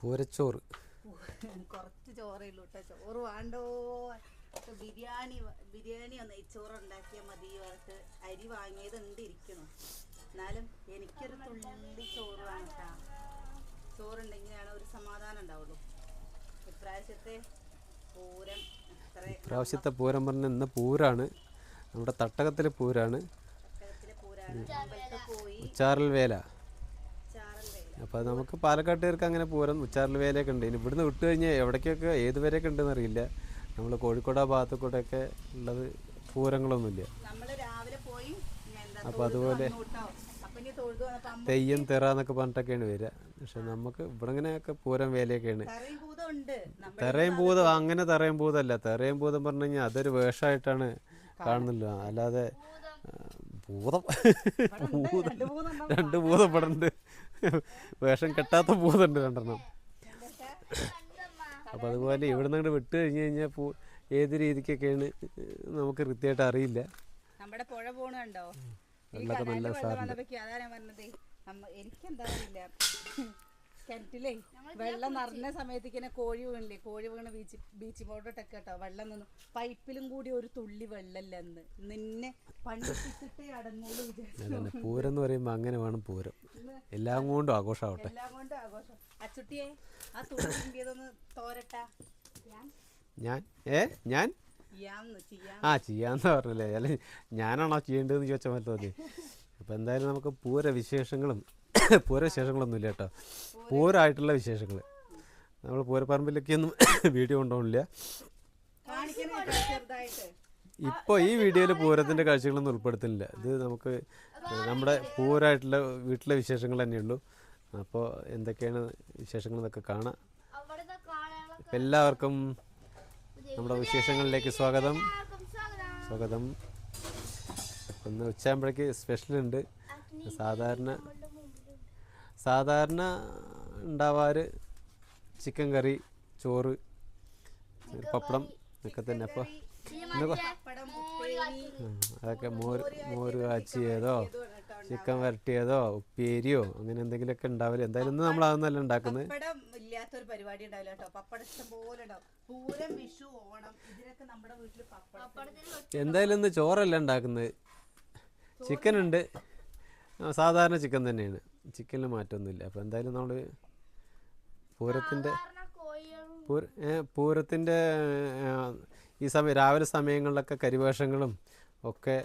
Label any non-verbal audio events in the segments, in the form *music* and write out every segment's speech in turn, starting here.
പൂരച്ചോറ്. കുറച്ച് ചോറേ ഉള്ളൂ കേട്ടോ ചോറ് വേണ്ടോ? ബിരിയാണി ബിരിയാണി ഒന്ന് ചോറ് ഉണ്ടാക്കിയാൽ മതി പറഞ്ഞിട്ട് അരി വാങ്ങിയത് ഉണ്ട് ഇരിക്കണു എന്നാലും എനിക്കൊരു തുള്ളി ചോറ് വേണം കേട്ടാ ചോറുണ്ടെങ്കിലാണ് ഒരു സമാധാനം ഉണ്ടാവുള്ളൂ. ഇപ്രാവശ്യത്തെ പൂരം ഇപ്രാവശ്യത്തെ പ്രാവശ്യത്തെ പൂരം പറഞ്ഞ ഇന്ന് പൂരാണ്. നമ്മുടെ തട്ടകത്തിലെ പൂരാണ്. ഉച്ചാറൽ വേല. അപ്പോൾ നമുക്ക് പാലക്കാട്ടുകാർക്ക് അങ്ങനെ പൂരം ഉച്ചാറിൽ വേലയൊക്കെ ഉണ്ട്. ഇനി ഇവിടുന്ന് വിട്ടു കഴിഞ്ഞാൽ എവിടേക്കൊക്കെ ഏത് വരെയൊക്കെ ഉണ്ടെന്ന് അറിയില്ല. നമ്മൾ കോഴിക്കോട് ആ ഭാഗത്തു ഒക്കെ ഉള്ളത് പൂരങ്ങളൊന്നുമില്ല. അപ്പോൾ അതുപോലെ തെയ്യം തെറ എന്നൊക്കെ പറഞ്ഞിട്ടൊക്കെയാണ് വരിക. പക്ഷെ നമുക്ക് ഇവിടെ ഇങ്ങനെയൊക്കെ പൂരം വേലയൊക്കെയാണ്. തറയും ഭൂതം അങ്ങനെ തെറയും ഭൂതമല്ല. തെറയും ഭൂതം പറഞ്ഞു കഴിഞ്ഞാൽ അതൊരു വേഷമായിട്ടാണ് കാണുന്നില്ല അല്ലാതെ ഭൂതം. ഭൂതം. രണ്ട് ഭൂതം ഇവിടെ ഉണ്ട് വേഷം കെട്ടാത്ത ഭൂതമുണ്ട് രണ്ടെണ്ണം. അപ്പോൾ അതുപോലെ ഇവിടെ നിന്ന് വിട്ട് കഴിഞ്ഞ് കഴിഞ്ഞാൽ പൂ ഏത് രീതിക്കൊക്കെയാണ് നമുക്ക് കൃത്യമായിട്ട് അറിയില്ല. നമ്മുടെ പുഴ പോണുണ്ടോ? വെള്ളമൊക്കെ നല്ല നമ്മ എനിക്കെന്താ അറിയില്ല. കിണറ്റിലേ വെള്ളം നിറഞ്ഞ സമയത്തേക്ക് തന്നെ കോഴി വീണില്ലേ? കോഴി വീണ് ബീച്ച് ബീച്ച് ബോർഡൊക്കെ കേട്ടോ വെള്ളം നിന്നു. പൈപ്പിലും കൂടി ഒരു തുള്ളി വെള്ളമില്ല എന്ന് നിന്നെ പണ്ടിട്ടിട്ടേ അടങ്ങുള്ളൂ വിചാരിച്ചു. പൂരം എന്ന് പറയുമ്പോൾ അങ്ങനെ വേണം പൂരം. എല്ലാം കൊണ്ടും ആഘോഷാവട്ടെ. എല്ലാം കൊണ്ടും ആഘോഷം. അച്ചുട്ടിയെ ആ തുള്ളി കിട്ടിയതൊന്ന് തോരട്ടാ. ഞാൻ? ഏ? ഞാൻ? ചെയ്യാന്ന് ചെയ്യാം ആ ചെയ്യാന്ന് പറഞ്ഞല്ലേ. അല്ലെ ഞാനാണോ ചെയ്യേണ്ടതെന്ന് ചോദിച്ചാൽ മതി അപ്പൊ അപ്പോൾ എന്തായാലും നമുക്ക് പൂര വിശേഷങ്ങളും പൂര വിശേഷങ്ങളൊന്നുമില്ല കേട്ടോ. പൂരമായിട്ടുള്ള വിശേഷങ്ങൾ നമ്മൾ പൂരപ്പറമ്പിലേക്കൊന്നും *laughs* വീഡിയോ കൊണ്ടുപോകണില്ല ചെറുതായിട്ട് ഇപ്പോൾ ഈ വീഡിയോയിൽ പൂരത്തിന്റെ കാഴ്ചകളൊന്നും ഉൾപ്പെടുത്തുന്നില്ല. ഇത് നമുക്ക് നമ്മുടെ പൂരായിട്ടുള്ള വീട്ടിലെ വിശേഷങ്ങൾ തന്നെയുള്ളൂ. അപ്പോൾ എന്തൊക്കെയാണ് വിശേഷങ്ങൾ എന്നൊക്കെ കാണാം. എല്ലാവർക്കും നമ്മുടെ വിശേഷങ്ങളിലേക്ക് സ്വാഗതം. സ്വാഗതം. സ്വാഗതം. ഒന്ന് ഉച്ചയാകുമ്പോഴേക്ക് സ്പെഷ്യലുണ്ട് സാധാരണ സാധാരണ ഉണ്ടാവാറ് ചിക്കൻ കറി ചോറ് പപ്പടം ഒക്കെ തന്നെ. അപ്പോൾ അതൊക്കെ മോര് മോര് കാച്ചിയതോ ചിക്കൻ വരട്ടിയതോ ഉപ്പേരിയോ അങ്ങനെ എന്തെങ്കിലുമൊക്കെ ഉണ്ടാവില്ല എന്തായാലും ഇന്ന് നമ്മൾ അതൊന്നല്ല ഉണ്ടാക്കുന്നത്. ഇല്ലാത്തൊരു പരിപാടി ഉണ്ടാവില്ല കേട്ടോ. പപ്പടം ഇഷ്ടം പോലെ പൂരം വിഷു ഓണം ഇതിനൊക്കെ നമ്മുടെ വീട്ടിൽ പപ്പടം എന്തായാലും ഇന്ന് ചോറല്ല ഉണ്ടാക്കുന്നത്. ചിക്കൻ ഉണ്ട്. സാധാരണ ചിക്കൻ തന്നെയാണ്. ചിക്കനിൽ മാറ്റമൊന്നുമില്ല അപ്പോൾ എന്തായാലും നമ്മൾ പൂരത്തിന്റെ പൂര പൂരത്തിന്റെ ഈ സമയം രാവിലെ സമയങ്ങളിലൊക്കെ കരിവേഷങ്ങളും ഒക്കെ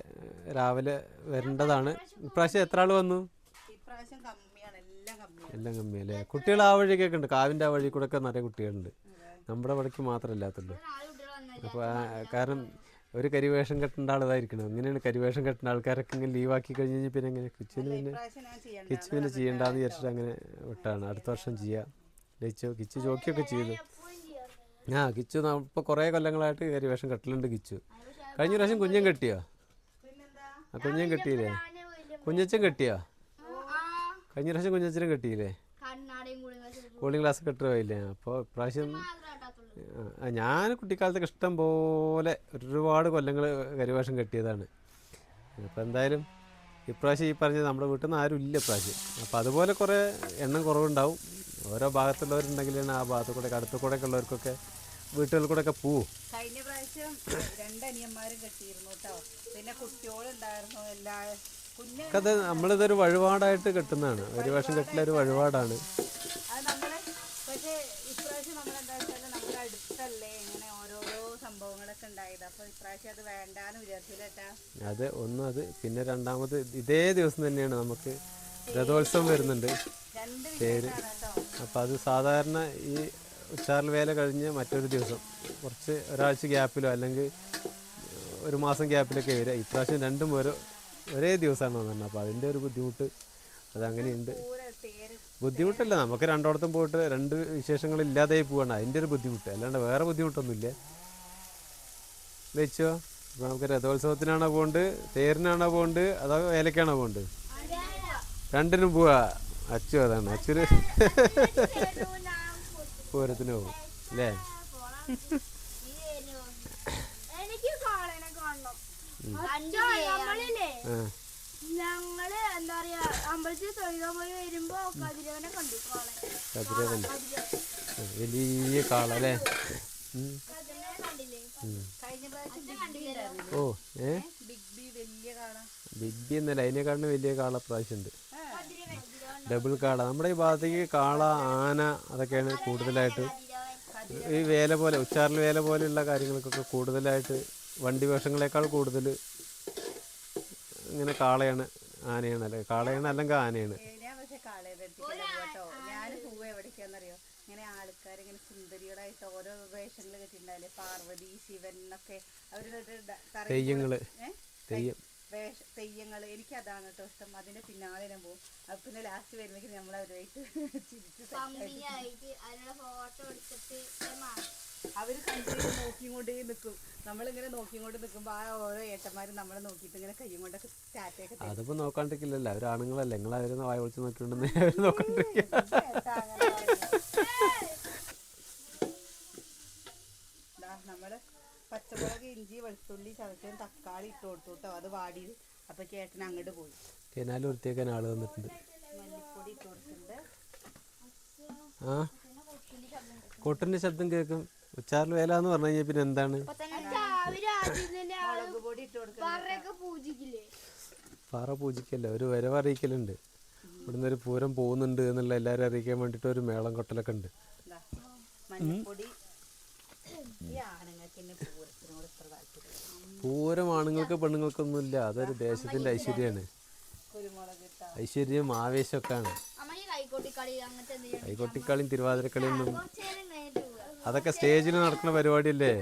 രാവിലെ വരേണ്ടതാണ്. ഇപ്രാവശ്യം എത്ര ആൾ വന്നു? എല്ലാം കമ്മി എല്ലാം കമ്മിയല്ലേ? കുട്ടികൾ ആ വഴിക്കൊക്കെ ഉണ്ട്. കാവിന്റെ ആ വഴി കൂടെ ഒക്കെ നിറയെ കുട്ടികളുണ്ട്. നമ്മുടെ വഴിക്ക് മാത്രമേ ഇല്ലാത്തുള്ളൂ നാല് കുട്ടികൾ വന്നത് അപ്പോൾ കാരണം ഒരു കരിവേഷം കെട്ടേണ്ട ആളതായിരിക്കണം അങ്ങനെയാണ് കരിവേഷം കെട്ടുന്ന ആൾക്കാരൊക്കെ ഇങ്ങനെ ലീവാക്കി കഴിഞ്ഞ് കഴിഞ്ഞാൽ പിന്നെ അങ്ങനെ കിച്ചുവിന് പിന്നെ കിച്ചു പിന്നെ ചെയ്യണ്ടെന്ന് വിചാരിച്ചിട്ട് അങ്ങനെ വിട്ടാണ്. അടുത്ത വർഷം ചെയ്യാം. ലയിച്ചോ കിച്ചു ജോക്കിയൊക്കെ ചെയ്തു. ആ കിച്ചു ഇപ്പോൾ കുറേ കൊല്ലങ്ങളായിട്ട് കരിവേഷം കെട്ടലുണ്ട് കിച്ചു. കഴിഞ്ഞ പ്രാവശ്യം കുഞ്ഞൻ കെട്ടിയോ? പിന്നെന്താ? ആ കുഞ്ഞൻ കെട്ടിയില്ലേ? കുഞ്ഞച്ചും കുഞ്ഞച്ചൻ കെട്ടിയോ? ആ. കഴിഞ്ഞ പ്രാവശ്യം കുഞ്ഞച്ചനും കെട്ടിയില്ലേ? കൂളിംഗ് ഗ്ലാസ് കെട്ടുപോയില്ലേ അപ്പോൾ ഇപ്രാവശ്യം ഞാൻ കുട്ടിക്കാലത്തൊക്കെ ഇഷ്ടം പോലെ ഒരുപാട് കൊല്ലങ്ങൾ കരിവേഷം കെട്ടിയതാണ്. അപ്പോൾ എന്തായാലും ഇപ്രാവശ്യം ഈ പറഞ്ഞത് നമ്മുടെ വീട്ടിൽ നിന്ന് ആരും ഇല്ല ഇപ്രാവശ്യം. അപ്പോൾ അതുപോലെ കുറേ എണ്ണം കുറവുണ്ടാവും. ഓരോ ഭാഗത്തുള്ളവരുണ്ടെങ്കിലാണ് ആ ഭാഗത്തു കൂടെ അടുത്ത കൂടെ ഒക്കെ ഉള്ളവർക്കൊക്കെ വീട്ടുകളിൽ കൂടെ ഒക്കെ പോവും. കഴിഞ്ഞ പ്രാവശ്യം രണ്ട് അനിയന്മാരും കെട്ടിയിരുന്നു കേട്ടോ പിന്നെ കുട്ടികളുണ്ടായിരുന്നു എല്ലാ അത് നമ്മളിതൊരു വഴിപാടായിട്ട് കെട്ടുന്നതാണ്. വർഷം കെട്ടിലൊരു വഴിപാടാണ് അത് നമ്മൾ പക്ഷേ ഇപ്രാവശ്യം നമ്മൾ എന്താ വെച്ചാൽ ഇങ്ങനെ ഓരോരോ സംഭവങ്ങളൊക്കെ ഉണ്ടായത്. അപ്പൊ ഇപ്രാവശ്യം അത് വേണ്ടാന്ന് വിചാരിച്ചില്ല കേട്ടാ അത് ഒന്നും അത് പിന്നെ രണ്ടാമത് ഇതേ ദിവസം തന്നെയാണ് നമുക്ക് രഥോത്സവം വരുന്നുണ്ട്. രണ്ട് അപ്പം അപ്പോൾ അത് സാധാരണ ഈ ഉച്ചാറൽ വേല കഴിഞ്ഞ് മറ്റൊരു ദിവസം കുറച്ച് ഒരാഴ്ച ഗ്യാപ്പിലോ അല്ലെങ്കിൽ ഒരു മാസം ഗ്യാപ്പിലൊക്കെ വരിക. ഇപ്രാവശ്യം രണ്ടും ഓരോ ഒരേ ദിവസമാണ് വന്നത്. അപ്പോൾ അതിന്റെ ഒരു ബുദ്ധിമുട്ട് അതങ്ങനെയുണ്ട്. പൂര ബുദ്ധിമുട്ടല്ല. നമുക്ക് രണ്ടിടത്തും പോയിട്ട് രണ്ട് വിശേഷങ്ങൾ ഇല്ലാതെ പോവാണ്. അതിന്റെ ഒരു ബുദ്ധിമുട്ട്. അല്ലാണ്ട് വേറെ ബുദ്ധിമുട്ടൊന്നുമില്ല. വെച്ചോ ഇപ്പൊ നമുക്ക് രഥോത്സവത്തിനാണോ പോണ്ട് തേരിനാണോ പോണ്ട് അതോ വേലക്കാണോ പോണ്ട് രണ്ടിനും പോവാ. അച്ചു അതാണ്. അച്ഛന് പൂരത്തിന് പോകും. അല്ലേ? ആ. ഞങ്ങൾ എന്താ പറയാ അമ്പലത്തിൽ തൊഴുകാൻ പോയി വരുമ്പോ കതിരവനെ കണ്ടു കതിരവൻ. വലിയ കാളല്ലേ ഓ ഏ? ബിഗ് ബി എന്നല്ല അതിനെക്കാളും വലിയ കാള പ്രാവശ്യം ഉണ്ട് ഡബിൾ കാള. നമ്മുടെ ഈ ഭാഗത്തേക്ക് കാള ആന അതൊക്കെയാണ് കൂടുതലായിട്ട് ഈ വേല പോലെ ഉച്ചാറിൽ വേല പോലെയുള്ള കാര്യങ്ങൾക്കൊക്കെ കൂടുതലായിട്ട് വണ്ടി വേഷങ്ങളെക്കാൾ കൂടുതൽ ഇങ്ങനെ കാളയാണ് ആനയാണ് അല്ലെ? കാളയാണ് അല്ലെങ്കിൽ ആനയാണ്? ഞാൻ പക്ഷെ കാളയുടെ അടുത്തേക്കല്ല കേട്ടോ. ഞാൻ പോവുക എവിടേക്കാന്നറിയോ? ഇങ്ങനെ ആൾക്കാർ ഇങ്ങനെ സുന്ദരികളായിട്ട് ഓരോ വേഷങ്ങൾ കെട്ടിണ്ടാവില്ലേ പാർവതി ശിവൻ എന്നൊക്കെ അവരുടെ തെയ്യങ്ങൾ. തെയ്യം. വേഷ തെയ്യങ്ങൾ എനിക്ക് അതാണ് കേട്ടോ ഇഷ്ടം. അതിന്റെ പിന്നാലെ ഞാൻ പോകും. അപ്പൊ പിന്നെ ലാസ്റ്റ് വരുമ്പോഴേക്കും നമ്മൾ അവരുമായിട്ട് *laughs* ചിരിച്ച് ഫോട്ടോ എടുത്തിട്ട് അവർ കണ്ടു നോക്കിങ്ങോട്ട് നിൽക്കും നമ്മളിങ്ങനെ നോക്കിങ്ങോട്ട് നിൽക്കുമ്പോൾ ആ ഓരോ ഏട്ടന്മാരും നമ്മളെ നോക്കിട്ട് ഇങ്ങനെ കയ്യും കൊണ്ടൊക്കെ സ്റ്റാറ്റൊക്കെ. അതിപ്പോ നോക്കാണ്ടിരിക്കില്ലല്ലോ. അവർ ആണുങ്ങളല്ലേ. നിങ്ങൾ അവരെ വായ നോക്കണ്ടിരിക്കുക അങ്ങനെ പറയുന്നത്. ദാ നമ്മൾ പച്ചമുളക് ഇഞ്ചി വെളുത്തുള്ളി ചതച്ചതും തക്കാളി ഇട്ട് കൊടുത്തു കേട്ടോ അത് വാടി. അപ്പൊ ചേട്ടൻ അങ്ങോട്ട് പോയി. കനാല് വൃത്തിയാക്കാൻ ആൾ വന്നിട്ടുണ്ട്. മല്ലിപ്പൊടി ഇട്ട് കൊടുത്തിട്ടുണ്ട്. ആ? കൊട്ടിന്റെ ശബ്ദം കേൾക്കും. ഉച്ചാറിൽ വേല എന്ന് പറഞ്ഞു കഴിഞ്ഞാൽ പിന്നെ എന്താണ്? പാറ പൂജിക്കല്ല? ഒരു വരവ് അറിയിക്കലുണ്ട്. ഇവിടുന്ന് ഒരു പൂരം പോകുന്നുണ്ട് എന്നുള്ള എല്ലാവരും അറിയിക്കാൻ വേണ്ടിട്ട് ഒരു മേളം കൊട്ടലൊക്കെ ഉണ്ട്. പൂരം ആണുങ്ങൾക്ക് പെണ്ണുങ്ങൾക്കൊന്നും ഇല്ല. അതൊരു ദേശത്തിന്റെ ഐശ്വര്യമാണ്. ഐശ്വര്യം ആവേശമൊക്കെയാണ്. കൈകൊട്ടിക്കളിയും തിരുവാതിരക്കളിയും അതൊക്കെ സ്റ്റേജിൽ നടക്കുന്ന പരിപാടിയല്ലേ?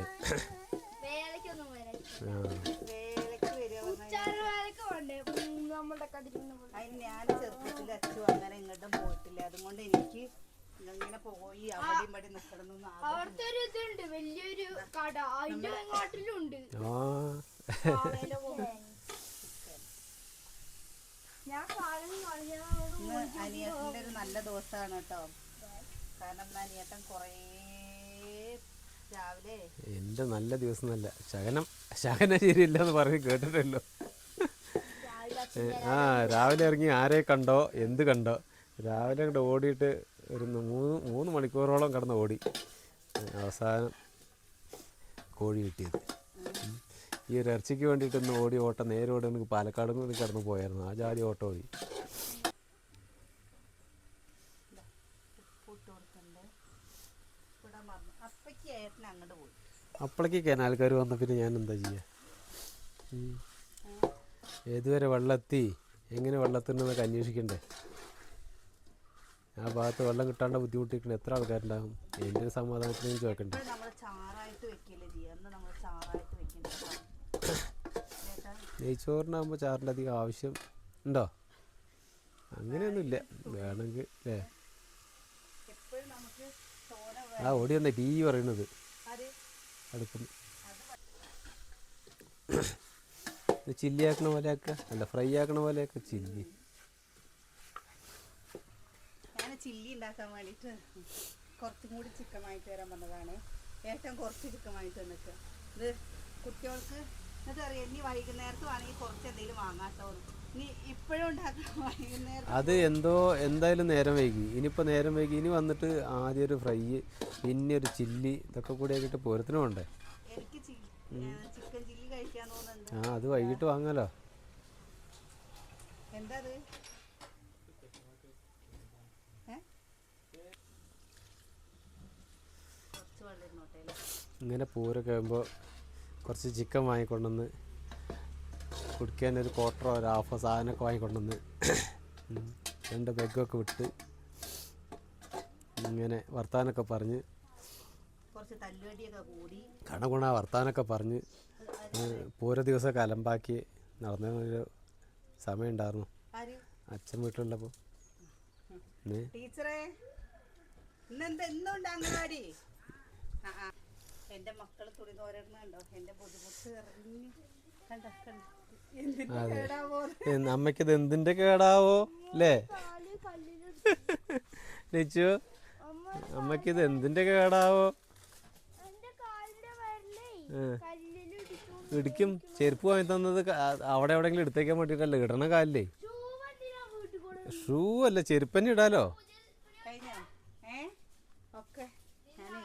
ഞാൻ ചെറുപ്പത്തിൽ അച്ചു അങ്ങനെ ഇങ്ങോട്ടും പോയിട്ടില്ല. അതുകൊണ്ട് എനിക്ക് ഇങ്ങനെ പോയി അവിടെ ഇവിടെ നിൽക്കണമെന്നൊന്നും ആഗ്രഹം അവിടുത്തെ ഒരു ഇതുണ്ട്. വലിയൊരു കട. അതിന്റെ നാട്ടിലും ആ. *laughs* ഞാൻ കാലം ഇന്ന് അനിയത്തിന്റെ ഒരു നല്ല ദിവസമാണ് കേട്ടോ. കാരണം അനിയത്തൻ കുറേ എന്റെ നല്ല ദിവസം നല്ല. ശകനം ശകനം ശരിയില്ല എന്ന് പറഞ്ഞ് കേട്ടിട്ടല്ലോ ആ രാവിലെ ഇറങ്ങി ആരെ കണ്ടോ? എന്ത് കണ്ടോ? രാവിലെ അങ്ങോട്ട് ഓടിയിട്ട് ഒരു മൂന്ന് മൂന്ന് മണിക്കൂറോളം കടന്ന് ഓടി. അവസാനം കോഴി കിട്ടിയത്. ഈ ഒരു ഇറച്ചിക്ക് വേണ്ടിയിട്ടൊന്ന് ഓടി ഓട്ടം നേരെ ഓടി എനിക്ക് പാലക്കാട് നിന്ന് കിടന്ന് പോയായിരുന്നു. ആ ജാതി ഓട്ടം ഓടി ഉപ്പിട്ട് കൊടുക്കുന്നുണ്ട് ഇവിടെ മറന്നു അപ്പയ്ക്ക് ഏട്ടൻ അങ്ങോട്ട് പോയി അപ്പോഴേക്ക് കനാൽക്കാർ വന്ന പിന്നെ ഞാൻ എന്താ ചെയ്യുക. ഏതുവരെ വെള്ളത്തി? എങ്ങനെ വെള്ളത്തിനൊക്കെ അന്വേഷിക്കണ്ടേ? ആ ഭാഗത്ത് വെള്ളം കിട്ടാണ്ട് ബുദ്ധിമുട്ടിക്കണ. എത്ര ആൾക്കാരുണ്ടാകും എന്റെ ഒരു സമാധാനത്തിന് ചോദിക്കണ്ടേ? നെയ്ച്ചോറിനാകുമ്പോൾ ചാറിന്റെ അധികം ആവശ്യം ഉണ്ടോ? അങ്ങനെയൊന്നുമില്ല. വേണമെങ്കിൽ അല്ലേ? ആ ഓടി വന്നേ. ടീ പറയണത് അടുപ്പം ചില്ലി ആക്കണ പോലെ ആക്കുക അല്ല ഫ്രൈ ആക്കണ പോലെ ആക്കുക ചില്ലി ചില്ലി ഉണ്ടാക്കാൻ വേണ്ടിയിട്ട് കുറച്ചും കൂടി ചിക്കൻ വാങ്ങിട്ട് തരാൻ വന്നതാണ് ഏറ്റവും കുറച്ച് ചിക്കൻ വാങ്ങിട്ട് വന്നിട്ട്. ഇത് കുട്ടികൾക്ക് എന്നിട്ട് അറിയാം. ഇനി വൈകുന്നേരത്ത് വേണമെങ്കിൽ കുറച്ച് എന്തെങ്കിലും ഇനി ഇപ്പോഴും ഉണ്ടാക്കണം *laughs* വൈകുന്നേരം അത് എന്തോ എന്തായാലും നേരം വൈകി. ഇനിയിപ്പോൾ നേരം വൈകി. ഇനി വന്നിട്ട് ആദ്യം ഒരു ഫ്രൈ പിന്നെ ഒരു ചില്ലി ഇതൊക്കെ കൂടി ആക്കിയിട്ട് പോരത്തിനും ഉണ്ടേ എനിക്ക് ചില്ലി ചിക്കൻ ചില്ലി കഴിക്കാൻ തോന്നുന്നുണ്ട്. ആ അത് വൈകിട്ട് വാങ്ങാലോ. എന്താ അത്? ഇങ്ങനെ പൂരൊക്കെ ആകുമ്പോൾ കുറച്ച് ചിക്കൻ വാങ്ങിക്കൊണ്ടുവന്ന് കുടിക്കാൻ ഒരു ക്വാർട്ടറോ ഒരു ഹാഫോ സാധനമൊക്കെ വാങ്ങിക്കൊണ്ടുവന്ന്. രണ്ട് ബെഗൊക്കെ വിട്ട് ഇങ്ങനെ വർത്താനൊക്കെ പറഞ്ഞ് കണകുണ വർത്താനൊക്കെ പറഞ്ഞ് പൂര ദിവസമൊക്കെ അലമ്പാക്കി നടന്നൊരു സമയമുണ്ടായിരുന്നു അച്ഛൻ വീട്ടിലുള്ളപ്പോൾ ടീച്ചറേ ഇന്നെന്താ ഇന്നുണ്ട് ആ. എന്റെ മക്കൾ തുണി തോരണുണ്ടോ എന്റെ ബുദ്ധിമുട്ട് ഇറങ്ങി കണ്ട കണ്ട? എന്തിന്റെ കേടാവോ എന്ന് എന്തിന്റെ കേടാവോ? അല്ലേ? ലച്ചു എന്തിന്റെ എന്തിന്റെ കേടാവോ? എന്റെ ഇടിക്കും. ചെരുപ്പ് വാങ്ങി തന്നത് അവിടെ എവിടെയെങ്കിലും എടുത്തേക്കാൻ വേണ്ടിയിട്ടല്ല ഇടണ കാലിലേ? ഷൂ അല്ല ചെരുപ്പന്നെ ഇടാലോ കഴിഞ്ഞോ ഏ ഒക്കെ ഞാനേ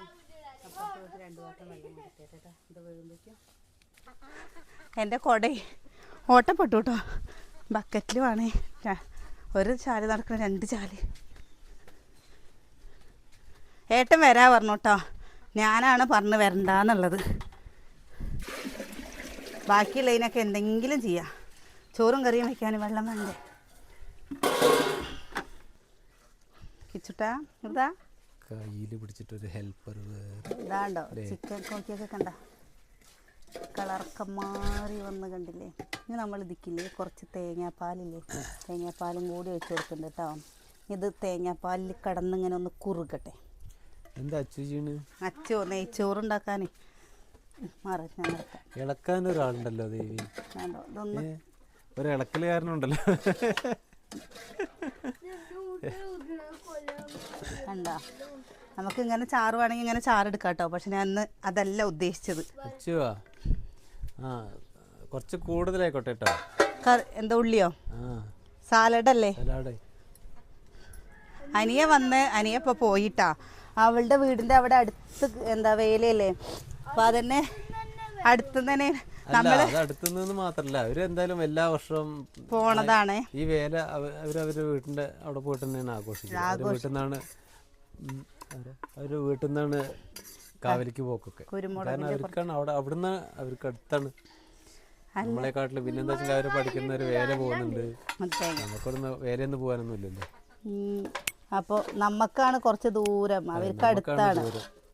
അപ്പുറത്ത് രണ്ടു വട്ടം വെള്ളം കൊടുത്തേട്ടാ ഇത് വീഴുമ്പോഴേക്കും എന്റെ കൊട. ഓട്ടപ്പെട്ടു കേട്ടോ ബക്കറ്റിലുമാണേ ഒരു ചാൽ നടക്കണം രണ്ട് ചാൽ. ഏട്ടൻ വരാ പറഞ്ഞു കേട്ടോ ഞാനാണ് പറഞ്ഞ് വരണ്ടെന്നുള്ളത്. ബാക്കിയുള്ളതിനൊക്കെ എന്തെങ്കിലും ചെയ്യാം. ചോറും കറിയും വയ്ക്കാൻ വെള്ളം വേണ്ടേ? കിച്ചുട്ടാ ഇതാ കയ്യിൽ പിടിച്ചിട്ടൊരു ഹെൽപ്പർ ഇതാണ്ടോ ചിക്കൻ കോക്കിയൊക്കെ കണ്ട? കളറൊക്കെ മാറി വന്ന് കണ്ടില്ലേ? ഇനി നമ്മൾ ഇതിക്കില്ലേ കുറച്ച് തേങ്ങാപ്പാലില്ലേ? തേങ്ങാപ്പാലും കൂടി വെച്ച് കൊടുക്കുന്നുണ്ട് കേട്ടോ. ഇത് തേങ്ങാപ്പാലിൽ കിടന്നിങ്ങനെ ഒന്ന് കുറുകട്ടെ. എന്താ അച്ചു ചെയ്യണ്? അച്ചോ നെയ്ച്ചോറുണ്ടാക്കാനേ മാറി ഇളക്കാൻ ഒരാളുണ്ടല്ലോ ദേവി. ഇതൊന്ന് ഒരു ഇളക്കലുകാരനുണ്ടല്ലോ *laughs* കണ്ട? നമുക്ക് ഇങ്ങനെ ചാറ് വേണമെങ്കിൽ ഇങ്ങനെ ചാറെടുക്കാം കേട്ടോ പക്ഷെ ഞാൻ അന്ന് അതല്ല ഉദ്ദേശിച്ചത്. ആ കുറച്ച് കൂടുതലായിക്കോട്ടെ കേട്ടോ. എന്താ ഉള്ളിയോ? സാലഡ്. അല്ലേ അനിയ വന്ന് അനിയ ഇപ്പൊ പോയിട്ടാ. അവളുടെ വീടിന്റെ അവിടെ അടുത്ത് എന്താ വേലയല്ലേ? അപ്പൊ അതന്നെ അടുത്ത് തന്നെ അത് അടുത്തുനിന്ന് മാത്രല്ല. അവർ എന്തായാലും എല്ലാ വർഷവും പോണതാണ്. ഈ വേല അവ- അവർ അവരുടെ വീട്ടിന്റെ അവിടെ പോയിട്ട് തന്നെയാണ് ആഘോഷിക്കുന്നത്. അവരുടെ വീട്ടിൽ നിന്നാണ് അവർ വീട്ടിൽ നിന്നാണ് കാവലിക്ക് പോക്കൊക്കെ. കാരണം അവർക്കാണ് അവിടെ അവിടുന്ന് അവർക്ക് അടുത്താണ്. നമ്മളെക്കാട്ടിൽ പിന്നെന്താ വെച്ചാൽ അവർ പഠിക്കുന്ന ഒരു വേല പോകുന്നുണ്ട്. നമുക്കൊന്ന് വേലയൊന്നും പോകാനൊന്നും ഇല്ലല്ലോ അപ്പോൾ നമുക്കാണ് കുറച്ച് ദൂരം. അവർക്ക് അടുത്താണ്.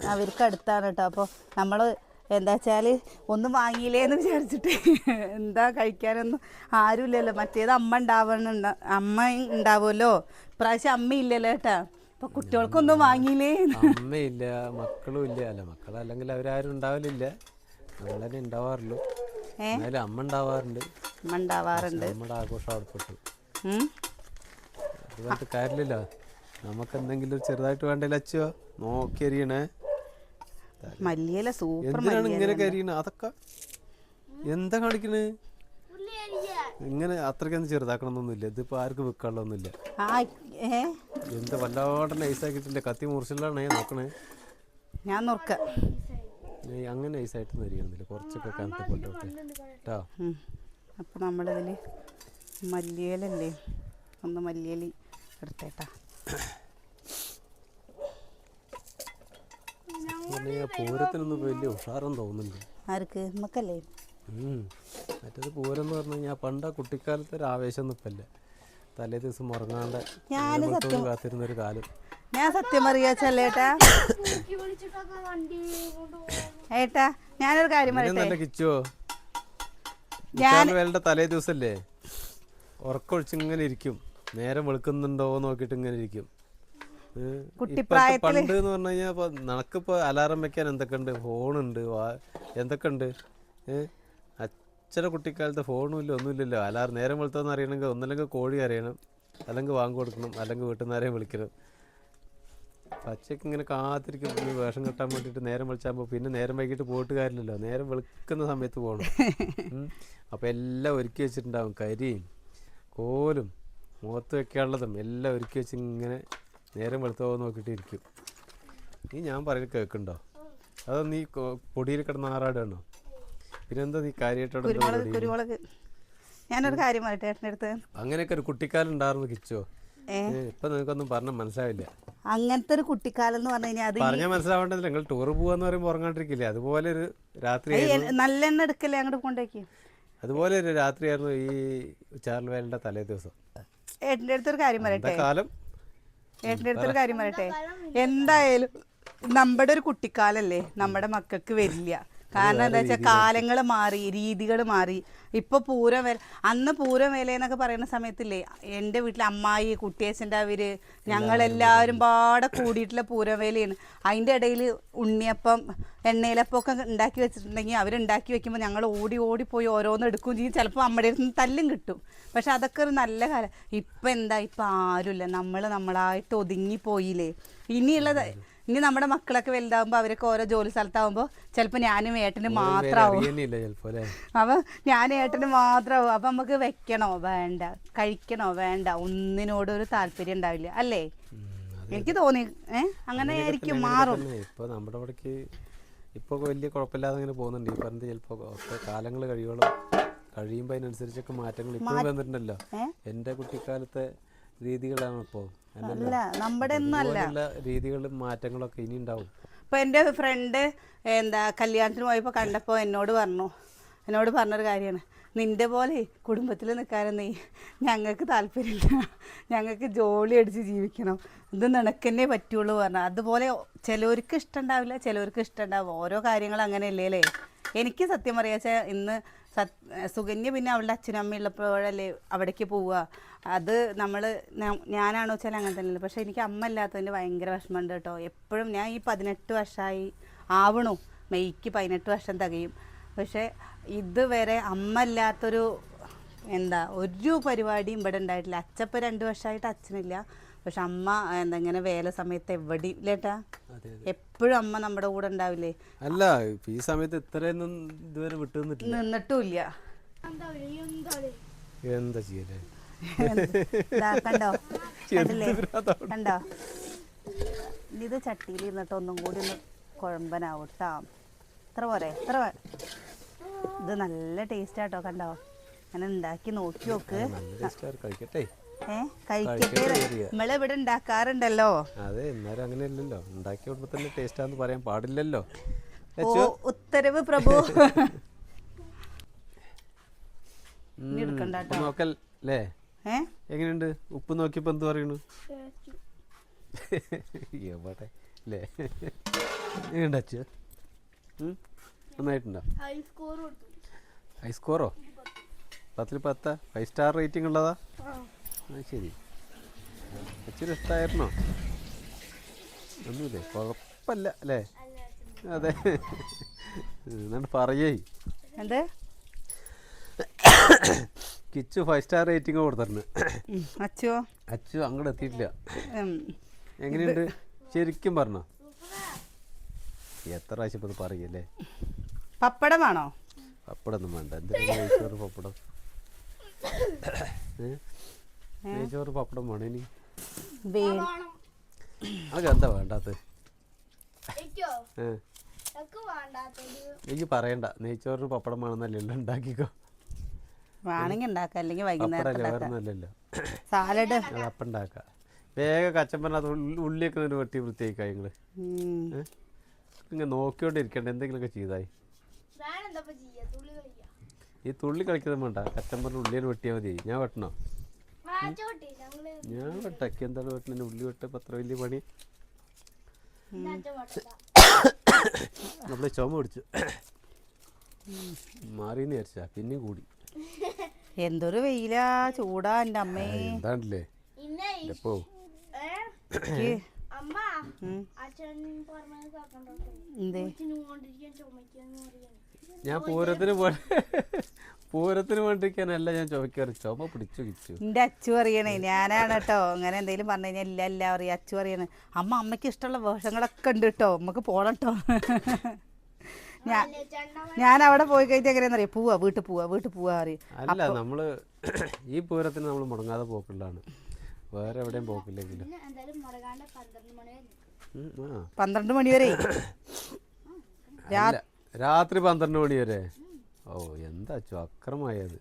അവർക്ക് അടുത്താണ് കേട്ടോ അപ്പോൾ നമ്മൾ എന്താ വെച്ചാൽ ഒന്നും വാങ്ങിയില്ലേന്ന് വിചാരിച്ചിട്ട് *laughs* എന്താ കഴിക്കാനൊന്നും ആരുമില്ലല്ലോ മറ്റേത് അമ്മ ഉണ്ടാവണുണ്ട. അമ്മ ഉണ്ടാവുമല്ലോ. ഇപ്രാവശ്യം അമ്മ ഇല്ലല്ലോ കേട്ടാ. അപ്പൊ കുട്ടികൾക്കൊന്നും വാങ്ങിയില്ലേ അമ്മയില്ല മക്കളും ഇല്ല. അല്ല മക്കൾ അല്ലെങ്കിൽ അവരാരും ഉണ്ടാവില്ല തന്നെ ഉണ്ടാവാറുള്ളൂ? എന്നാലും അമ്മ ഉണ്ടാവാറുണ്ട്. അമ്മ ഉണ്ടാവാറുണ്ട്. നമ്മുടെ ആഘോഷം അവിടെ പെട്ടു ഉം. കാര്യമില്ലല്ലോ. നമുക്ക് എന്തെങ്കിലും ചെറുതായിട്ട് വേണ്ടല്ലോ അച്ഛോ നോക്കി എറിയണേ മല്ലിയില സൂപ്പർ കരിയണ? അതൊക്കെ എന്താ കാണിക്കണേ? ഇങ്ങനെ അത്രയ്ക്കൊന്നും ചെറുതാക്കണമെന്നൊന്നുമില്ല ഇതിപ്പോ ആർക്കും വെക്കാനുള്ളൊന്നുമില്ല എന്ത് വല്ലാണ്ട് നൈസാക്കിട്ടില്ല കത്തി മുറിച്ചില്ലാണേ നോക്കണേ. ഞാൻ നോക്ക. അങ്ങനെ നൈസായിട്ടൊന്നും എരിയണമെന്നില്ല കുറച്ചൊക്കെ കനത്തെ കൊണ്ടോട്ടെ കേട്ടോ അപ്പോൾ നമ്മളിതിൽ മല്ലിയിലല്ലേ? ഒന്ന് മല്ലിയില എടുത്തേട്ടാ. പിന്നെ പൂരത്തിനൊന്നും വലിയ ഉഷാറൊന്നും തോന്നുന്നില്ല. ആർക്ക്? നമുക്കല്ലേ ഉം. മറ്റേത് പൂരം എന്ന് പറഞ്ഞു കഴിഞ്ഞാൽ പണ്ട് കുട്ടിക്കാലത്തെ ഒരു ആവേശം നിപ്പല്ലേ ഇപ്പല്ല തലേ ദിവസം ഉറങ്ങാണ്ട് കാത്തിരുന്ന ഒരു കാലം. ഞാൻ സത്യം പറയാ വിളിച്ചിട്ടൊക്കെ ഏട്ടാ ഞാനൊരു കാര്യം നല്ല കിച്ചോ? വേളുടെ തലേ ദിവസല്ലേ? ഉറക്കൊഴിച്ച് ഇങ്ങനെ ഇരിക്കും. നേരം വെളുക്കുന്നുണ്ടോ നോക്കിയിട്ട് ഇങ്ങനെ ഇരിക്കും. ഇപ്പത്തെ പണ്ട് എന്ന് പറഞ്ഞു കഴിഞ്ഞാൽ നനക്കിപ്പോ അലാറം വെക്കാൻ എന്തൊക്കെ ഉണ്ട് ഫോണുണ്ട് എന്തൊക്കെ ഉണ്ട് അച്ഛനെ കുട്ടിക്കാലത്ത് ഫോണും ഇല്ല ഒന്നുമില്ലല്ലോ. അലാറം നേരം വെളുത്തോന്ന് അറിയണമെങ്കിൽ ഒന്നല്ലെങ്കിൽ കോഴി അറിയണം അല്ലെങ്കിൽ വാങ്ങി കൊടുക്കണം അല്ലെങ്കിൽ വീട്ടിൽ നിന്ന് വിളിക്കണം പച്ചയ്ക്ക് ഇങ്ങനെ കാത്തിരിക്കും പിന്നെ വേഷം കെട്ടാൻ വേണ്ടിയിട്ട് നേരം വിളിച്ചാകുമ്പോൾ പിന്നെ നേരം വൈകിട്ട് പോയിട്ട് കാര്യമില്ലല്ലോ. നേരം വെളുക്കുന്ന സമയത്ത് പോകണം. അപ്പോൾ എല്ലാം ഒരുക്കി വെച്ചിട്ടുണ്ടാവും. കരിയും കോലും മുഖത്ത് വെക്കാനുള്ളതും എല്ലാം ഒരുക്കി വെച്ച് ഇങ്ങനെ നേരം വെളുത്തോ നോക്കിയിട്ട് ഇരിക്കും നീ ഞാൻ പറയുന്നത് കേൾക്കുന്നുണ്ടോ? അതോ നീ പൊടിയിൽ കിടന്ന് ആറാടാണോ? പിന്നെന്താ നീ കാര്യമായിട്ട് ഞാനൊരു കാര്യം പറയട്ടെ ഏട്ടന്റെ അടുത്ത്? അങ്ങനെയൊക്കെ ഒരു കുട്ടിക്കാലം ഉണ്ടായിരുന്നു കിച്ചോ. ഇപ്പൊ നിനക്കൊന്നും പറഞ്ഞ മനസ്സിലാവില്ല. അങ്ങനത്തെ ഒരു കുട്ടിക്കാലം എന്ന് പറഞ്ഞു കഴിഞ്ഞാൽ അത് പറഞ്ഞാൽ മനസ്സിലാവേണ്ടത് നിങ്ങൾ ടൂർ പോവാന്ന് പറയുമ്പോൾ ഉറങ്ങാണ്ടിരിക്കില്ലേ? അതുപോലെ ഒരു രാത്രി നല്ലെണ്ണ എ- നല്ല എണ്ണ എടുക്കല്ലേ അങ്ങോട്ട് കൊണ്ടേക്ക് അതുപോലെ ഒരു രാത്രിയായിരുന്നു ഈ ചാർൽ വേലിന്റെ തലേ ദിവസം. ഏട്ടന്റെ അടുത്തൊരു കാര്യം പറയട്ടെ? കാലം? ഏട്ടന്റെ അടുത്തൊരു കാര്യം പറയട്ടെ? എന്തായാലും നമ്മുടെ ഒരു കുട്ടിക്കാലല്ലേ നമ്മുടെ മക്കൾക്ക് വരില്ല. കാരണം എന്താ വെച്ചാൽ കാലങ്ങൾ മാറി രീതികൾ മാറി. ഇപ്പൊ പൂരം വേല അന്ന് പൂരം വേല എന്നൊക്കെ പറയുന്ന സമയത്തില്ലേ എന്റെ വീട്ടിലെ അമ്മായി കുട്ടിയച്ഛന്റെ അവർ ഞങ്ങളെല്ലാവരും പാടെ കൂടിയിട്ടുള്ള പൂരം വേലയാണ്. അതിന്റെ ഇടയിൽ ഉണ്ണിയപ്പം എണ്ണയിലപ്പം ഒക്കെ ഉണ്ടാക്കി വെച്ചിട്ടുണ്ടെങ്കിൽ അവരുണ്ടാക്കി വെക്കുമ്പോൾ ഞങ്ങൾ ഓടി ഓടി പോയി ഓരോന്ന് എടുക്കുകയും ചെയ്യും. ചിലപ്പോൾ അമ്മയുടെ അടുത്ത് തല്ലും കിട്ടും. പക്ഷെ അതൊക്കെ ഒരു നല്ല കാലം. ഇപ്പം എന്താ? ഇപ്പം ആരുമില്ല. നമ്മൾ നമ്മളായിട്ട് ഒതുങ്ങിപ്പോയില്ലേ. ഇനിയുള്ളത് ഇനി നമ്മുടെ മക്കളൊക്കെ വലുതാവുമ്പോൾ അവരൊക്കെ ഓരോ ജോലി സ്ഥലത്താവുമ്പോൾ ചിലപ്പോൾ ഞാനും ഏട്ടനും മാത്രമാവും അപ്പൊ ഞാൻ ഏട്ടന് മാത്രമാവും അപ്പം നമുക്ക് വെക്കണോ? വേണ്ട. കഴിക്കണോ? വേണ്ട. ഒന്നിനോടും ഒരു താല്പര്യം ഉണ്ടാവില്ല. അല്ലേ? എനിക്ക് തോന്നി. ഏ? അങ്ങനെ ആയിരിക്കും മാറും. ഇപ്പൊ നമ്മുടെ അവിടേക്ക് ഇപ്പൊ വലിയ കുഴപ്പമില്ലാതെ ഇങ്ങനെ പോകുന്നുണ്ട്. ഈ എന്ത് ചിലപ്പോ കാലങ്ങൾ കഴിയോളം കഴിയുമ്പോൾ അതിനനുസരിച്ചൊക്കെ മാറ്റങ്ങൾ ഇപ്പോഴും വന്നിട്ടുണ്ടല്ലോ. എന്റെ എന്റെ കുട്ടിക്കാലത്തെ രീതികളാണ് ഇപ്പോൾ അല്ല നമ്മുടെ രീതികളും മാറ്റങ്ങളൊക്കെ ഇനി ഉണ്ടാവും. ഇപ്പൊ എന്റെ ഫ്രണ്ട് എന്താ കല്യാണത്തിന് പോയപ്പോൾ കണ്ടപ്പോൾ എന്നോട് പറഞ്ഞു എന്നോട് പറഞ്ഞൊരു കാര്യമാണ്. നിന്റെ പോലെ കുടുംബത്തിൽ നിൽക്കാനൊന്നേ ഞങ്ങൾക്ക് താല്പര്യമില്ല. ഞങ്ങൾക്ക് ജോലി അടിച്ച് ജീവിക്കണം. ഇത് നിനക്കെന്നെ പറ്റുള്ളൂ പറഞ്ഞു. അതുപോലെ ചിലവർക്ക് ഇഷ്ടമുണ്ടാവില്ല ചിലവർക്ക് ഇഷ്ടമുണ്ടാവും ഓരോ കാര്യങ്ങൾ അങ്ങനെയല്ലേ അല്ലേ? എനിക്ക് സത്യം പറയാച്ചാൽ ഇന്ന് സുകന്യ പിന്നെ അവളുടെ അച്ഛനും ഉള്ളപ്പോഴല്ലേ അവിടേക്ക് പോവുക. അത് നമ്മൾ ഞാനാണോ വെച്ചാൽ അങ്ങനെ തന്നെയല്ലേ. പക്ഷേ എനിക്ക് അമ്മ ഇല്ലാത്തതിന്റെ ഭയങ്കര വിഷമമുണ്ട് കേട്ടോ. എപ്പോഴും ഞാൻ ഈ പതിനെട്ട് വർഷമായി ആവണു. മെയ്ക്ക് പതിനെട്ട് വർഷം തികയും. പക്ഷേ ഇതുവരെ അമ്മ ഇല്ലാത്തൊരു എന്താ ഒരു പരിപാടിയും ഇവിടെ ഉണ്ടായിട്ടില്ല. അച്ഛപ്പം രണ്ട് വർഷമായിട്ട് അച്ഛനില്ല. പക്ഷെ അമ്മ എന്താ ഇങ്ങനെ വേല സമയത്ത് എവിടെയും ഇല്ലേട്ടാ എപ്പോഴും അമ്മ നമ്മുടെ കൂടെ ഉണ്ടാവില്ലേ? അല്ല ഈ സമയത്ത് ഇത്രയൊന്നും ഇതുവരെ വിട്ടു നിന്നിട്ടില്ല എന്താ ചെയ്യലേ? കണ്ടോ? കണ്ടോ? ഇത് ചട്ടിയിൽ ഇരുന്നിട്ട് ഒന്നും കൂടി ഒന്ന് കുഴമ്പനാവട്ടാ ഇത്ര പോരെ ഇത്ര ഇത് നല്ല ടേസ്റ്റ് ആട്ടോ കണ്ടോ? അങ്ങനെ ഉണ്ടാക്കി നോക്കി നോക്ക്. കഴിക്കട്ടെ. കഴിക്കട്ടെ ചെറിയ. നമ്മളിവിടെ ഉണ്ടാക്കാറുണ്ടല്ലോ. അതെ എന്നാലും അങ്ങനെയല്ലല്ലോ. ഉണ്ടാക്കി കൊടുക്കുമ്പോ തന്നെ ടേസ്റ്റാന്ന് പറയാൻ പാടില്ലല്ലോ. ഓ ഉത്തരവ് പ്രഭു. *laughs* നോക്കല്ലേ എങ്ങനെയുണ്ട്? ഉപ്പ് നോക്കിയപ്പോ എന്ത് പറയണു? *laughs* എവിടെ? അല്ലേ എങ്ങനെയുണ്ട് അച്ഛ? നന്നായിട്ടുണ്ടോ? ഹൈ സ്കോറോ പത്തിൽ പത്താ? ഫൈവ് സ്റ്റാർ റേറ്റിംഗ് ഉള്ളതാ? ആ. അത് ശരി. അച്ഛന് ഇഷ്ടമായിരുന്നോ ഒന്നുമില്ലേ? കുഴപ്പമില്ല അല്ലേ? അതെ. എന്നാണ് പറയേ. എന്തേ? കിച്ചു ഫൈവ് സ്റ്റാർ റേറ്റിംഗ് കൊടുത്തിട്ടുണ്ട്. അച്ചോ അച്ചു അങ്ങോട്ട് എത്തിയിട്ടില്ല. എങ്ങനെയുണ്ട്? ശരിക്കും പറഞ്ഞോ? എത്ര പ്രാവശ്യം ഇപ്പം പപ്പടം പറയല്ലേ പപ്പടമാണോ പപ്പടമൊന്നും വേണ്ട. എന്തിനാ പപ്പടം? നെയ്ച്ചോറ് പപ്പടം വേണം ഇനി. അതൊക്കെ എന്താ വേണ്ടാത്ത എനിക്കോ വേണ്ടാത്തത്. പറയണ്ട. നെയ്ച്ചോറ് പപ്പടം വേണമെന്നല്ലല്ലോ ഉണ്ടാക്കിക്കോ. വേണമെങ്കിൽ ഉണ്ടാക്കാം. അല്ലെങ്കിൽ ഒന്നുമല്ലല്ലോ സാലഡ്. അപ്പം ഉണ്ടാക്കാം. വേഗം കച്ചമ്പറിനകത്ത് ഉള്ളി- ഉള്ളിയൊക്കെ വെട്ടി വൃത്തിയാക്കാം ഇങ്ങൾ ഉം. ഇങ്ങനെ നോക്കിക്കൊണ്ടിരിക്കണ്ട. എന്തെങ്കിലുമൊക്കെ ചെയ്തായി. ഈ തുള്ളി കളിക്കുന്നത് വേണ്ട. കച്ചമ്പറിന് ഉള്ളിയിൽ വെട്ടിയാൽ മതി. ഞാൻ വെട്ടണോ? ഞാൻ വെട്ടക്ക് എന്താണ് വെട്ടണ? ഉള്ളി വെട്ട അത്ര വലിയ പണി. നമ്മൾ ചുമ പിടിച്ചു. മാറി വിചാരിച്ചാ പിന്നെ കൂടി. എന്തൊരു വെയിലാ ചൂടാ എന്റെ അമ്മേ എന്താണ്ടല്ലേ ഇന്നെ എപ്പോ എന്തേ? ഞാൻ പൂരത്തിന് പോ *laughs* പൂരത്തിന് വേണ്ടിരിക്കാനല്ല ഞാൻ ചോദിക്കാറ്. ചുമ പിടിച്ചു കിച്ചു. എന്റെ അച്ചു അറിയണേ ഞാനാണ് കേട്ടോ അങ്ങനെ എന്തെങ്കിലും പറഞ്ഞു കഴിഞ്ഞാൽ ഇല്ല ഇല്ല അറിയാം അച്ചു അറിയണേ അമ്മ അമ്മയ്ക്ക് ഇഷ്ടമുള്ള വേഷങ്ങളൊക്കെ ഉണ്ട് കേട്ടോ നമുക്ക് പോണം കേട്ടോ *laughs* ഞാൻ ഞാൻ അവിടെ പോയി കഴിഞ്ഞാൽ എങ്ങനെയാണെന്നറിയാം പോവാ വീട്ടിൽ പോവാ വീട്ടിൽ പോവാ അറിയാം അല്ല നമ്മൾ *clears throat* ഈ പൂരത്തിന് നമ്മൾ മുടങ്ങാതെ പോക്കുള്ളതാണ്. വേറെ എവിടെയും പോക്കില്ലെങ്കിലും. പന്ത്രണ്ട് മണി വരെ നിൽക്കും രാത്രി പന്ത്രണ്ട് മണി വരെ. ഓ എന്താ ചക്രമായത്?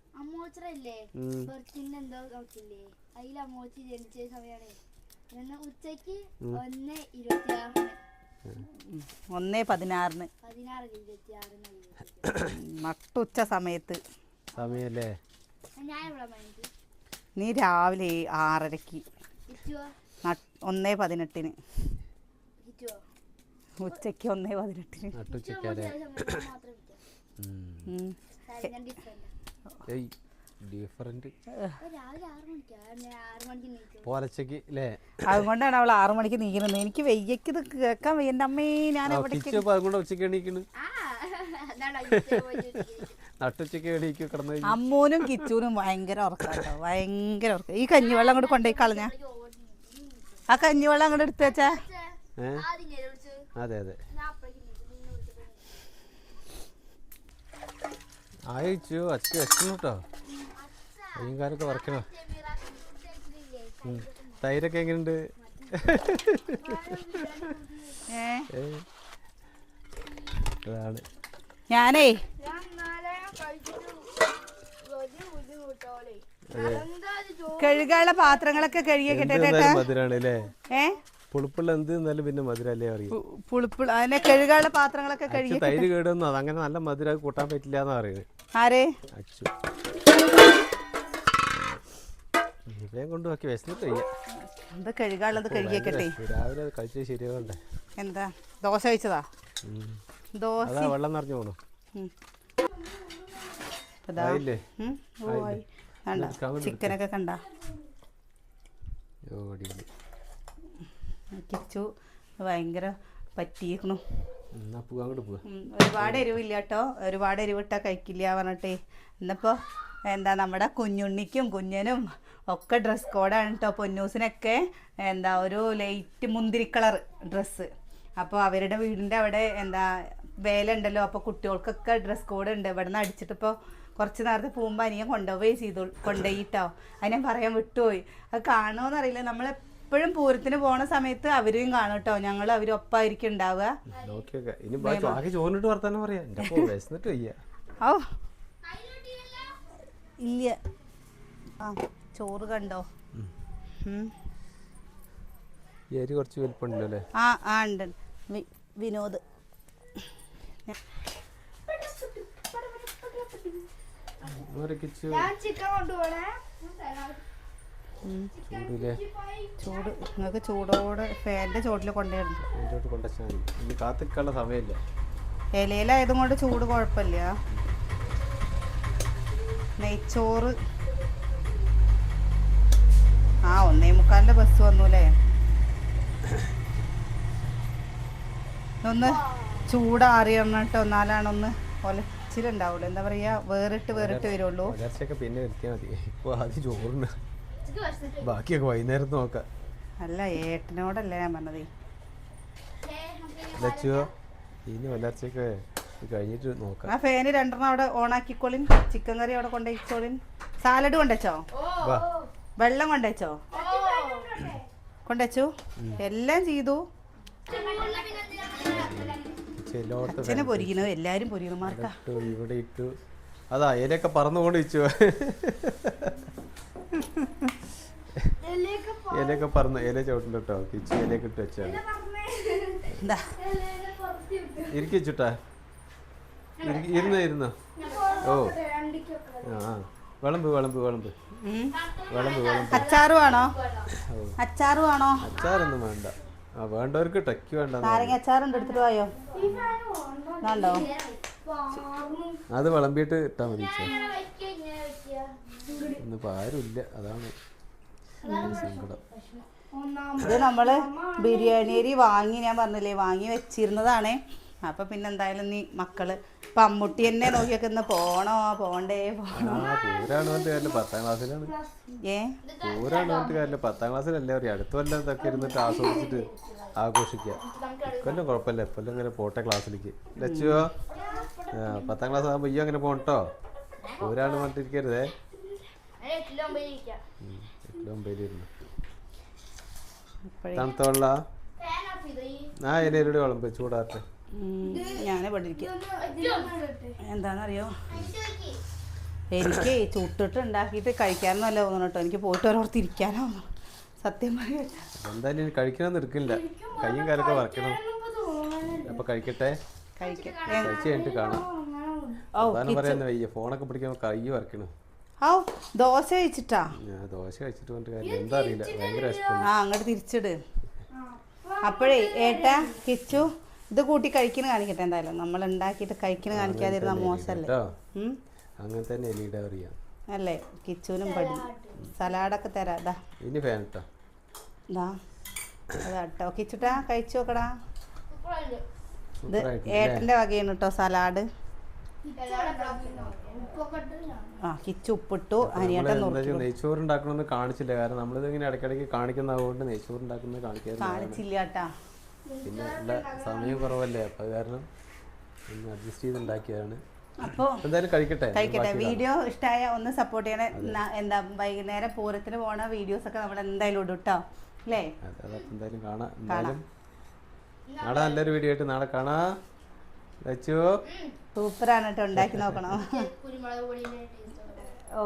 ഒന്ന് പതിനാറിന്. നട്ടുച്ച സമയത്ത്. സമയല്ലേ? നീ രാവിലെ ആറരക്ക് ഒന്നേ പതിനെട്ടിന്. ഉച്ചയ്ക്ക് ഒന്നേ പതിനെട്ടിന് ഡിഫറന്റ് പോലച്ചക്ക് അല്ലേ അതുകൊണ്ടാണ് അവൾ ആറു മണിക്ക് നീക്കുന്നത് എനിക്ക് വയ്യക്ക് ഇത് കേൾക്കാൻ വയ്യ. എന്റെ അമ്മേ ഞാൻ ഉച്ചയ്ക്ക് എണീക്കണ്. നട്ടുച്ചക്ക് എണീക്കും. കിടന്നു അമ്മൂനും കിച്ചൂനും ഭയങ്കര ഉറക്കാട്ടോ. ഭയങ്കര ഉറക്കം. ഈ കഞ്ഞിവെള്ളം അങ്ങോട്ട് കൊണ്ടുപോയി കളഞ്ഞ? ആ കഞ്ഞിവെള്ളം അങ്ങോട്ട് എടുത്തു വെച്ചാ? അതെ അതെ. അയച്ചു അച്ഛൻ വിഷമം കേട്ടോ വറക്കണം? തൈരൊക്കെ എങ്ങനെയുണ്ട് അതാണ്. ഞാനേ കഴുകാനുള്ള പാത്രങ്ങളൊക്കെ കഴുകിയ കിട്ടേ ഏ? പുളിപ്പുള്ള എന്ത് എന്നാലും പിന്നെ മധുരല്ലേ അറിയും പുളിപ്പുള്ള അതിനെ കഴുകാനുള്ള പാത്രങ്ങളൊക്കെ കഴുകി തൈര് കേടുന്നു അതങ്ങനെ നല്ല മധുര കൂട്ടാൻ പറ്റില്ല എന്നാ പറയുന്നത്. ആരെ? അച്ചു. ഇവയും കൊണ്ട് നോക്കി വിശന്നിട്ട് വയ്യ. കഴുകാനുള്ളത് കഴുകിയൊക്കെ രാവിലെ കഴിച്ചത് ശരിയാവണ്ടേ? എന്താ? ദോശ കഴിച്ചതാ? ദോശ. വെള്ളം നിറഞ്ഞു പോണു. ചിക്കനൊക്കെ കണ്ട. ഓടിയില്ല? കിച്ചു ഭയങ്കര പറ്റിയിരുന്നു. ഒരുപാട് എരിവില്ല കേട്ടോ ഒരുപാട് എരിവിട്ടാ കഴിക്കില്ല പറഞ്ഞിട്ടേ. ഇന്നിപ്പോൾ എന്താ നമ്മുടെ കുഞ്ഞുണ്ണിക്കും കുഞ്ഞനും ഒക്കെ ഡ്രസ് കോഡാണ് കേട്ടോ പൊന്നൂസിനൊക്കെ എന്താ ഒരു ലൈറ്റ് മുന്തിരി കളർ ഡ്രസ്സ് അപ്പോൾ അവരുടെ വീടിന്റെ അവിടെ എന്താ വേല ഉണ്ടല്ലോ അപ്പോൾ കുട്ടികൾക്കൊക്കെ ഡ്രസ് കോഡ് ഉണ്ട്. ഇവിടെ നിന്ന് അടിച്ചിട്ടിപ്പോൾ കുറച്ച് നേരത്തെ പോകുമ്പോൾ അനിയൻ കൊണ്ടുപോയി ചെയ്തു കൊണ്ടുപോയിട്ടോ. അത് ഞാൻ പറയാൻ വിട്ടുപോയി. അത് കാണുമോന്ന് അറിയില്ല നമ്മളെപ്പോഴും പൂരത്തിന് പോണ സമയത്ത് അവരെയും കാണും കേട്ടോ. ഞങ്ങൾ അവരൊപ്പായിരിക്കും ഉണ്ടാവുക. ഇനി ബാക്കി ചോറിനിട്ട് വർത്താനം പറയാം. ഔ. ഇല്ല. ആ ചോറ് കണ്ടോ. കുറച്ച് വലിപ്പമുണ്ടല്ലോ ആ ആ ഉണ്ട് വിനോദ്. ഞാൻ ചിക്കൻ കൊണ്ടുപോണേ. ചൂടില്ലേ? ചൂട്. നിങ്ങൾക്ക് ചൂടോടെ ഫാനിന്റെ ചോട്ടിൽ കൊണ്ടുവരുന്നു അതിന്റെ കൊണ്ടുവച്ചാൽ മതി. ഇനി കാത്തിക്കാനുള്ള സമയമില്ല. ഇലയിലായതും കൊണ്ട് ചൂട് കുഴപ്പമില്ല. നെയ്ച്ചോറ്. ആ ഒന്നേ മുക്കാലിന്റെ ബസ് വന്നു അല്ലേ ഒന്ന് ചൂടാറിയണം കേട്ടോ എന്നാലാണൊന്ന് ഒലച്ചിലുണ്ടാവുള്ളൂ. എന്താ പറയുക വേറിട്ട് വേറിട്ട് വരുള്ളൂ. പിന്നെ വരുത്തിയാൽ മതി. ഇപ്പോൾ ആദ്യം വശത്ത് ബാക്കിയൊക്കെ വൈകുന്നേരത്ത് നോക്കാം. അല്ല ഏട്ടനോടല്ലേ ഞാൻ പറഞ്ഞത്. ലച്ചുവോ ഇനി പുലർച്ചയൊക്കെ ഇത് കഴിഞ്ഞിട്ട് നോക്കാം. ആ ഫാന് രണ്ടെണ്ണം അവിടെ ഓണാക്കിക്കോളിൻ. ചിക്കൻ കറി അവിടെ കൊണ്ടുപോയിക്കോളിൻ സാലഡ് കൊണ്ടുവച്ചോ വെള്ളം കൊണ്ടുവച്ചോ കൊണ്ടുവച്ചു എല്ലാം ചെയ്തു. അച്ഛനെ പൊരിക്കണു എല്ലാരും പൊരിക്കണു മാർക്ക. ഇവിടെ ഇട്ടു. അതാ അതിലൊക്കെ പറന്നുകൊണ്ട് വെച്ചു. ഇലയൊക്കെ പറന്ന് ഇല ചവിട്ടുണ്ട് കേട്ടോ കിച്ചി ഇലയൊക്കെ ഇട്ട് വെച്ചാണ്. എന്താ ഇരുന്ന് ഇരുന്ന്. ഇരുന്ന ഓ. ആ വിളമ്പ് വിളമ്പ് വിളമ്പ്. വിളമ്പ് വിളമ്പ്. അച്ചാറ് വേണോ? അച്ചാറ് വേണോ? അച്ചാറൊന്നും വേണ്ട. ആ വേണ്ടവർക്ക് ടക്കി വേണ്ട നാരങ്ങ അച്ചാറുണ്ട് എടുത്തിട്ട് പോയോ? വേണ്ടോ. അത് വിളമ്പിയിട്ട് ഇട്ടാ മതി ഇച്ചേ. ഇന്നിപ്പോ ആരുമില്ല. അതാണ് സങ്കടം. ഇത് നമ്മൾ ബിരിയാണി അരി വാങ്ങി ഞാൻ പറഞ്ഞില്ലേ വാങ്ങി വെച്ചിരുന്നതാണ്. അപ്പൊ പിന്നെ എന്തായാലും നീ മക്കൾ പമ്മുട്ടി എന്നെ നോക്കിയൊക്കെ ഇന്ന് പോണോ? പോണ്ടേ? പോണോ? പത്താം ക്ലാസ്സിലാണ്. ഏ? പൂരാണ് കാര്യമില്ല. പത്താം ക്ലാസ്സിലല്ലേ അറിയാം അടുത്ത കൊല്ലം ഇതൊക്കെ ഇരുന്നിട്ട് ആസ്വദിച്ചിട്ട് ആഘോഷിക്കുക ഇക്കൊല്ലം കുഴപ്പമില്ല. ഇക്കൊല്ലം ഇങ്ങനെ പോട്ടെ ക്ലാസ്സിലേക്ക്. ലച്ചുവോ പത്താം ക്ലാസ് ആകുമ്പോൾ ഈ അങ്ങനെ പോകട്ടോ പൂരാണ് പറഞ്ഞിട്ടിരിക്കരുതേ തണുത്ത വെള്ള ആ ഇലയിലൂടെ വിളമ്പ് ചൂടാട്ടെ ഞാൻ ഇവിടെ ഇരിക്കാം എന്താണെന്നറിയോ എനിക്ക് ചുട്ടിട്ട് ഉണ്ടാക്കിയിട്ട് കഴിക്കാനൊന്നല്ല തോന്നുന്നു കേട്ടോ എനിക്ക് പോയിട്ട് ഓരോ ഇരിക്കാനോ സത്യം പറയാം. എന്തായാലും ഇനി കഴിക്കണമെന്ന് എടുക്കില്ല. കയ്യും കാലൊക്കെ വറക്കണം. അപ്പൊ കഴിക്കട്ടെ. കഴിക്കാം. കഴിച്ച് കഴിഞ്ഞിട്ട് കാണാം. ഫോണൊക്കെ പിടിക്കാൻ കൈ വറക്കണം. ഔ ദോശ കഴിച്ചിട്ടാ? ഞാൻ ദോശ കഴിച്ചിട്ട് പറഞ്ഞിട്ട് കാര്യം എന്താ അറിയില്ല. ഭയങ്കര ആ അങ്ങോട്ട് തിരിച്ചിട്. അപ്പോഴേ ഏട്ടാ കിച്ചു ഇത് കൂട്ടി കഴിക്കണ കാണിക്കട്ടെ എന്തായാലും. നമ്മൾ ഉണ്ടാക്കിയിട്ട് കഴിക്കണ കാണിക്കാതിരുന്ന മോശമല്ലേ അങ്ങനെ തന്നെ എലിയുടെ അറിയാം. അല്ലേ? കിച്ചുവിനും പടി. സലാഡൊക്കെ തരാം. ഇതാ ഇനി കേട്ടോ ഇതാ അതാട്ടോ കിച്ചുട്ടാ കഴിച്ചു നോക്കടാ. ഇത് ഏട്ടന്റെ വകയാണ് കേട്ടോ സലാഡ്. ആ കിച്ചു ഉപ്പിട്ടു അനിയേട്ടൻ നുറുക്കി നെയ്ച്ചോറ് കാണിച്ചില്ല. കാരണം നമ്മളിത് ഇങ്ങനെ ഇടയ്ക്കിടയ്ക്ക് കാണിക്കുന്നതുകൊണ്ട് നെയ്ച്ചോറുണ്ടാക്കുന്നത് കാണിക്കാറില്ല കാണിച്ചില്ല കേട്ടാ പിന്നെ സമയം കുറവല്ലേ? അപ്പൊ കാരണം ഒന്ന് അഡ്ജസ്റ്റ് ചെയ്ത് ഉണ്ടാക്കിയതാണ് അപ്പോൾ എന്തായാലും കഴിക്കട്ടെ? കഴിക്കട്ടെ. വീഡിയോ ഇഷ്ടമായ ഒന്ന് സപ്പോർട്ട് ചെയ്യണേ. എന്താ വൈകുന്നേരം പൂരത്തിന് പോണ വീഡിയോസ് ഒക്കെ നമ്മൾ എന്തായാലും ഇടും കേട്ടോ അല്ലേ? എന്തായാലും കാണാം. എന്തായാലും നാളെ നല്ലൊരു വീഡിയോ ആയിട്ട് നാളെ കാണാം. വെച്ചു സൂപ്പറാണ് കേട്ടോ. ഉണ്ടാക്കി നോക്കണം. ഓ.